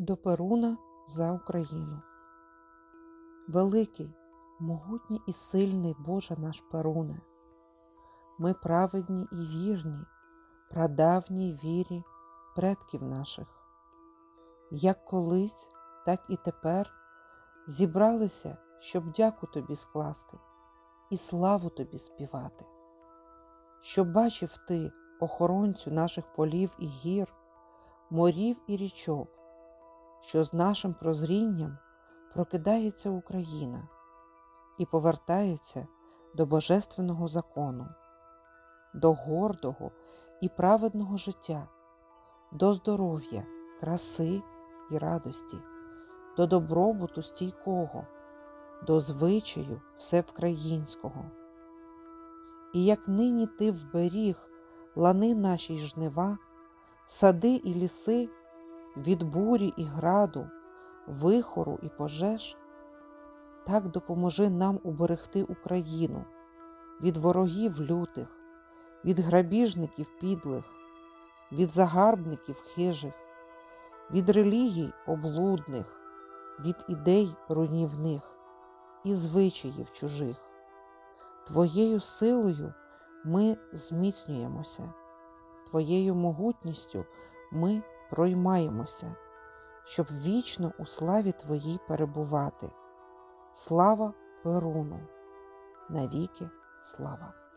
До Перуна за Україну. Великий, могутній і сильний Боже наш Перуне, ми праведні і вірні, прадавній вірі предків наших. Як колись, так і тепер зібралися, щоб дяку тобі скласти і славу тобі співати, щоб бачив ти, охоронцю наших полів і гір, морів і річок, що з нашим прозрінням прокидається Україна і повертається до божественного закону, до гордого і праведного життя, до здоров'я, краси і радості, до добробуту стійкого, до звичаю всевкраїнського. І як нині ти вберіг лани наші жнива, сади і ліси від бурі і граду, вихору і пожеж, так допоможи нам уберегти Україну від ворогів лютих, від грабіжників підлих, від загарбників хижих, від релігій облудних, від ідей руйнівних і звичаїв чужих. Твоєю силою ми зміцнюємося, Твоєю могутністю ми проймаємося, щоб вічно у славі Твоїй перебувати. Слава Перуну! Навіки слава!